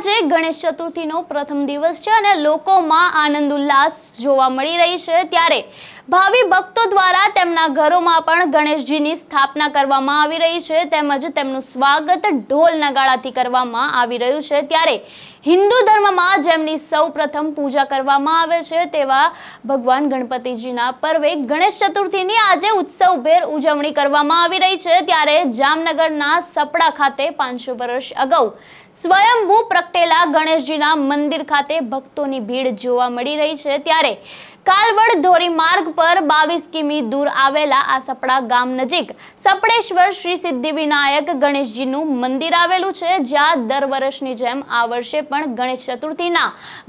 આજે ગણેશ ચતુર્થીનો પ્રથમ દિવસ છે અને લોકોમાં આનંદ ઉલ્લાસ જોવા મળી રહી છે. ત્યારે ભાવિ ભક્તો દ્વારા તેમના ઘરોમાં પણ ગણેશજીની સ્થાપના કરવામાં આવી રહી છે. તેમજ તેમનું સ્વાગત ઢોલ નગાડાથી કરવામાં આવી રહ્યું છે. ત્યારે હિન્દુ ધર્મમાં જેમની સૌ પ્રથમ પૂજા કરવામાં આવે છે તેવા ભગવાન ગણપતિજીના પર્વે ગણેશ ચતુર્થીની આજે ઉત્સવભેર ઉજવણી કરવામાં આવી રહી છે. ત્યારે જામનગરના સપડા ખાતે પાંચસો વર્ષ અગાઉ સ્વયંભૂ પ્રગટેલા ગણેશજીના મંદિર ખાતે ભક્તોની ભીડ જોવા મળી રહી છે. ત્યારે કાલવડ ધોરી માર્ગ પર બાવીસ કિમી દૂર આવેલા આ સપડા ગામ નજીક સપડેશ્વર શ્રી સિદ્ધિવિનાયક ગણેશજીનું મંદિર આવેલું છે, જ્યાં દર વર્ષની જેમ આ વર્ષે પણ ગણેશ ચતુર્થીના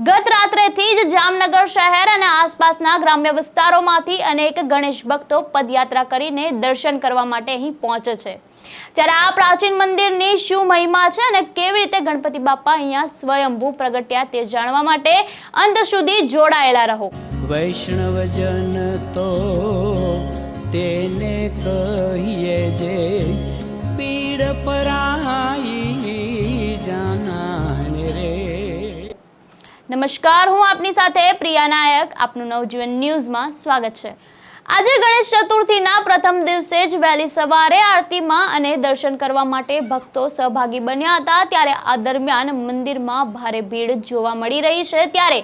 ગત રાત્રેથી જ જામનગર શહેર અને આસપાસના ગ્રામ્ય વિસ્તારોમાંથી અનેક ગણેશ ભક્તો પદયાત્રા કરીને દર્શન કરવા માટે અહીં પહોંચે છે. ત્યારે આ પ્રાચીન મંદિરની શું મહિમા છે અને કેવી રીતે ગણપતિ બાપા અહીંયા સ્વયંભૂ પ્રગટ્યા તે જાણવા માટે અંત સુધી જોડાયેલા રહો. વૈષ્ણવજન તો તેને કહીએ જે પીડ પરાઈ નમસ્કાર હું આપની સાથે પ્રિયા નાયક. આપનું નવજીવન ન્યૂઝમાં સ્વાગત છે. આજે ગણેશ ચતુર્થીના પ્રથમ દિવસે જ વહેલી સવારે આરતીમાં અને દર્શન કરવા માટે ભક્તો સહભાગી બન્યા હતા. ત્યારે આ દરમિયાન મંદિરમાં ભારે ભીડ જોવા મળી રહી છે. ત્યારે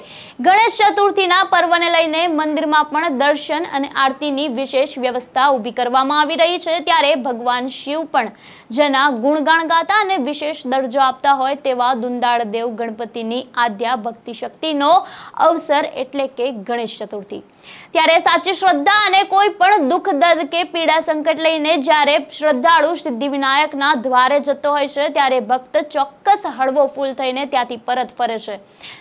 ગણેશ ચતુર્થીના પર્વને લઈને મંદિરમાં પણ દર્શન અને આરતીની વિશેષ વ્યવસ્થા ઊભી કરવામાં આવી રહી છે. ત્યારે ભગવાન શિવ પણ જેના ગુણગાન ગાતા અને વિશેષ દરજ્જો આપતા હોય તેવા દુંદાળ દેવ ગણપતિની આદ્યા ભક્તિ શક્તિનો અવસર એટલે કે ગણેશ ચતુર્થી. ત્યારે સાચી શ્રદ્ધા અને કોઈ પણ દુઃખ, દર્દ કે પીડા સંકટ લઈને જ્યારે શ્રદ્ધાળુ સિદ્ધિવિનાયકના દ્વારે જતો હોય છે, ત્યારે ભક્ત ચોક્કસ હળવો ફૂલ થઈને ત્યાંથી પરત ફરે છે.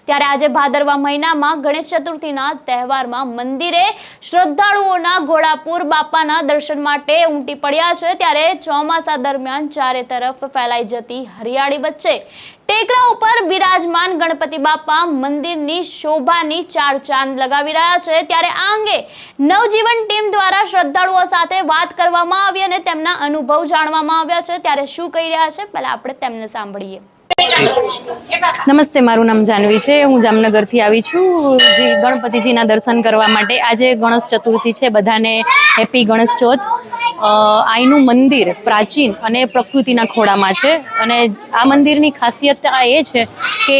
ત્યારે આજે ભાદરવા મહિનામાં ગણેશ ચતુર્થીના તહેવારમાં મંદિરે શ્રદ્ધાળુઓના ઘોડાપુર બાપાના દર્શન માટે ઉમટી પડ્યા છે, ત્યારે ચોમાસા દરમિયાન ચારે તરફ ફેલાઈ જતી હરિયાળી વચ્ચે ટેકરા ઉપર બિરાજમાન ગણપતિ બાપા મંદિરની શોભાની ચાર ચાંદ લગાવી રહ્યા છે. ત્યારે આ અંગે નવજીવન ટીમ દ્વારા શ્રદ્ધાળુઓ સાથે વાત કરવામાં આવી અને તેમના અનુભવ જાણવામાં આવ્યા છે. ત્યારે શું કહી રહ્યા છે? પહેલા આપણે તેમને સાંભળીએ. નમસ્તે, મારું નામ જાનવી છે. હું જામનગરથી આવી છું. જે, ગણપતિજીના દર્શન કરવા માટે આજે ગણેશ ચતુર્થી છે. બધાને હેપી ગણેશ ચોથ. આઈનું મંદિર પ્રાચીન અને પ્રકૃતિના ખોળામાં છે. અને આ મંદિરની ખાસિયત આ એ છે કે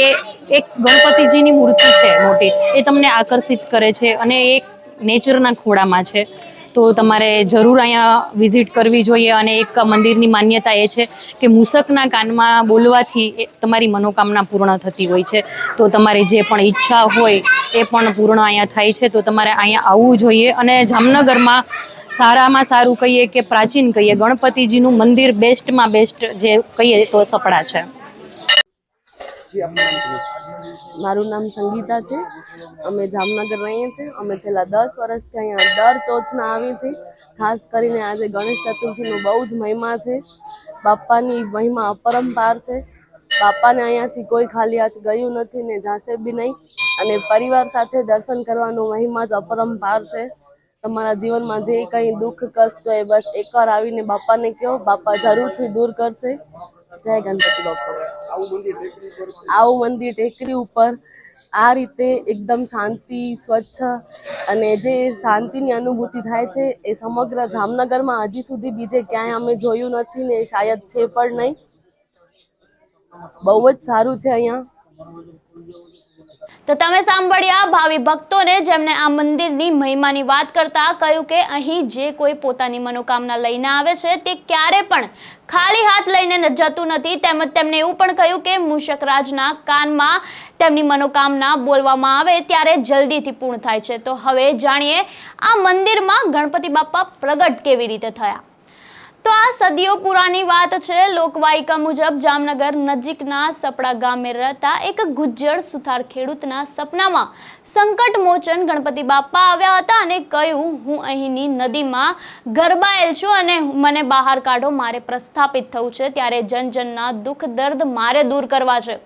એક ગણપતિજીની મૂર્તિ છે મોટી. એ તમને આકર્ષિત કરે છે અને એક નેચરના ખોળામાં છે. તો તમારે જરૂર અહીંયા વિઝિટ કરવી જોઈએ અને એક મંદિરની માન્યતા એ છે કે મૂસકના કાનમાં બોલવાથી તમારી મનોકામના પૂર્ણ થતી હોય છે. તો તમારી જે પણ ઈચ્છા હોય એ પણ પૂર્ણ અહીંયા થાય છે. તો તમારે અહીંયા આવવું જોઈએ અને જામનગરમાં સારામાં સારું કહીએ કે પ્રાચીન કહીએ, ગણપતિજીનું મંદિર બેસ્ટમાં બેસ્ટ જે કહીએ તો સપડા છે. મારું નામ સંગીતા છે. અમે જામનગર રહીએ છીએ. અમે છેલ્લા દસ વર્ષથી અહીંયા દર ચોથના આવીએ છીએ. ખાસ કરીને આજે ગણેશ ચતુર્થીનો બહુ જ મહિમા છે. બાપાની મહિમા અપરંપાર છે. બાપાને અહીંયાથી કોઈ ખાલી આજ ગયું નથી ને જાશે બી નહીં. અને પરિવાર સાથે દર્શન કરવાનો મહિમા જ અપરંપાર છે. તમારા જીવનમાં જે કંઈ દુઃખ, કષ્ટ હોય, બસ એકવાર આવીને બાપાને કહો. બાપા જરૂરથી દૂર કરશે. જય ગણપતિ બાપા. આવું મંદિર ટેકરી ઉપર આ રીતે એકદમ શાંતિ, સ્વચ્છ અને જે શાંતિની અનુભૂતિ થાય છે એ સમગ્ર જામનગરમાં હજી સુધી બીજે ક્યાંય અમે જોયું નથી ને શાયદ છે પણ નહીં. બહુ જ સારું છે અહીંયા. તો તમે સાંભળ્યા, ભાવિ ભક્તોને જેમને આ મંદિરની મહિમાની વાત કરતા કહ્યું કે અહીં જે કોઈ પોતાની મનોકામના લઈને આવે છે, તે ક્યારે પણ ખાલી હાથ લઈને જતું નથી. તેમજ તેમણે એવું પણ કહ્યું કે મૂષકરાજના કાનમાં તેમની મનોકામના બોલવામાં આવે ત્યારે જલ્દીથી પૂર્ણ થાય છે. તો હવે જાણીએ, આ મંદિરમાં ગણપતિ બાપા પ્રગટ કેવી રીતે થયા? તો આ સદીઓ પુરાની વાત છે. લોકવાયકા મુજબ જામનગર નજીકના સપડા ગામે રહેતા એક ગુજ્જર સુથાર ખેડૂતના સપનામાં સંકટ મોચન ગણપતિ બાપા આવ્યા હતા અને કહ્યું, હું અહીંની નદીમાં ગરબાયેલ છું અને મને બહાર કાઢો, મારે પ્રસ્થાપિત થવું છે. ત્યારે જન જનના દુઃખ દર્દ મારે દૂર કરવા છે.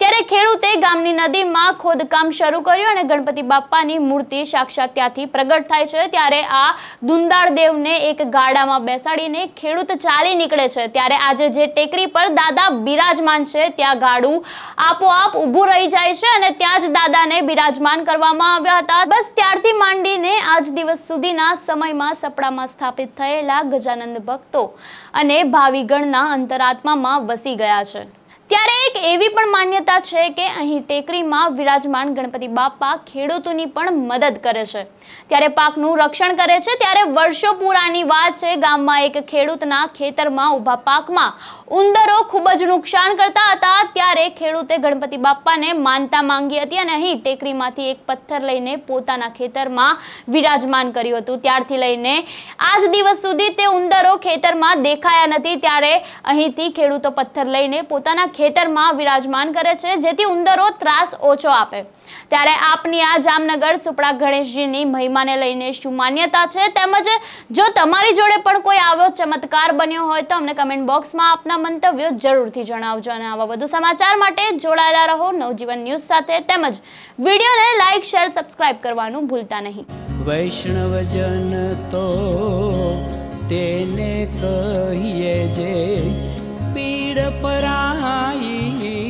ત્યારે ખેડૂતે ગામની નદીમાં ખોદકામ શરૂ કર્યું અને ગણપતિ બાપ્પાની મૂર્તિ સાક્ષાત ત્યાંથી પ્રગટ થાય છે. ત્યારે આ દુંદાળ દેવને એક ગાડામાં બેસાડીને ખેડૂત ચાલી નીકળે છે. ત્યારે આજે જે ટેકરી પર દાદા બિરાજમાન છે, ત્યાં ગાડું આપોઆપ ઊભું રહી જાય છે અને ત્યાં જ દાદાને બિરાજમાન કરવામાં આવ્યા હતા. બસ ત્યારથી માંડીને આજ દિવસ સુધીના સમયમાં સપડામાં સ્થાપિત થયેલા ગજાનંદ ભક્તો અને ભાવિગણના અંતરાત્મામાં વસી ગયા છે. ત્યારે એક એવી પણ માન્યતા છે કે અહીં ટેકરીમાં વિરાજમાન ગણપતિ બાપા ખેડૂતોની પણ મદદ કરે છે. ત્યારે પાકનું રક્ષણ કરે છે, ત્યારે વર્ષો પુરાની વાત છે, ગામમાં એક ખેડૂતના ખેતરમાં ઊભા પાકમાં ઉંદરો ખૂબ જ નુકસાન કરતા હતા. ત્યારે ખેડૂતે ગણપતિ બાપ્પાને માનતા માંગી હતી અને અહીં ટેકરીમાંથી એક પથ્થર લઈને પોતાના ખેતરમાં વિરાજમાન કર્યું હતું. ત્યારથી લઈને આજ દિવસ સુધી તે ઉંદરો ખેતરમાં દેખાયા નથી. ત્યારે અહીંથી ખેડૂતો પથ્થર લઈને પોતાના ખેતરમાં વિરાજમાન કરે છે, જેથી ઉંદરો ત્રાસ ઓછો આપે. ત્યારે આપની આ જામનગર સુપડા ગણેશજીની મહિમાને લઈને શું માન્યતા છે? તેમજ જો તમારી જોડે પણ કોઈ આવો ચમત્કાર બન્યો હોય તો અમને કમેન્ટ બોક્સમાં આપના મંતવ્યો જરૂરથી જણાવજો અને આવા વધુ સમાચાર માટે જોડાયેલા રહો નવજીવન ન્યૂઝ સાથે. તેમજ વિડીયોને લાઇક શેર સબસ્ક્રાઇબ કરવાનું ભૂલતા નહીં. વૈષ્ણવજન તો તેને કહીએ જે પીડ પરાઈ